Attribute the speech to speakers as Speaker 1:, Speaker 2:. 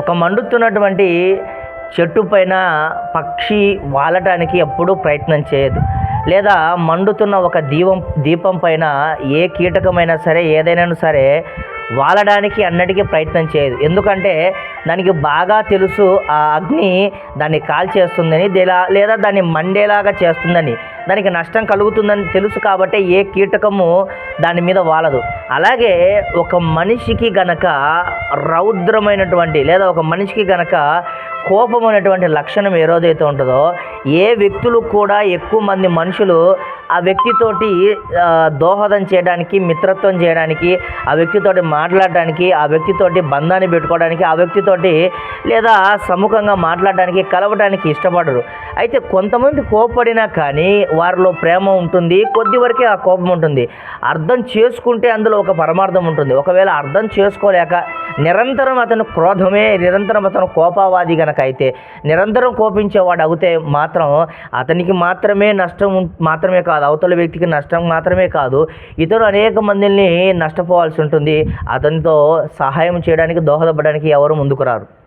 Speaker 1: ఒక మండుతున్నటువంటి చెట్టు పైన పక్షి వాలటానికి ఎప్పుడూ ప్రయత్నం చేయదు. లేదా మండుతున్న ఒక దీపం దీపం పైన ఏ కీటకమైనా సరే ఏదైనా సరే వాలడానికి అన్నటికీ ప్రయత్నం చేయదు. ఎందుకంటే దానికి బాగా తెలుసు ఆ అగ్ని దాన్ని కాల్చేస్తుందని దేలా- లేదా దాన్ని మండేలాగా చేస్తుందని. దానికి నష్టం కలుగుతుందని తెలుసు కాబట్టి ఏ కీటకము దాని మీద వాలదు. అలాగే ఒక మనిషికి గనక రౌద్రమైనటువంటి లేదా ఒక మనిషికి గనక కోపమైనటువంటి లక్షణం ఏ రోజైతే ఉంటుందో ఏ వ్యక్తులు కూడా ఎక్కువ మంది మనుషులు ఆ వ్యక్తితోటి దోహదం చేయడానికి మిత్రత్వం చేయడానికి ఆ వ్యక్తితోటి మాట్లాడడానికి ఆ వ్యక్తితోటి బంధాన్ని పెట్టుకోవడానికి ఆ వ్యక్తితోటి లేదా సముఖంగా మాట్లాడడానికి కలవడానికి ఇష్టపడరు. అయితే కొంతమంది కోపడినా కానీ వారిలో ప్రేమ ఉంటుంది కొద్ది వరకే ఆ కోపం ఉంటుంది. అర్థం చేసుకుంటే అందులో ఒక పరమార్థం ఉంటుంది. ఒకవేళ అర్థం చేసుకోలేక నిరంతరం అతను క్రోధమే నిరంతరం అతను కోపావాది గనక అయితే నిరంతరం కోపించేవాడు అవుతే మాత్రం అతనికి మాత్రమే నష్టం మాత్రమే కాదు అవతల వ్యక్తికి నష్టం మాత్రమే కాదు ఇతరు అనేక మందిని నష్టపోవాల్సి ఉంటుంది. అతనితో సహాయం చేయడానికి దోహదపడడానికి ఎవరు ముందుకు రారు.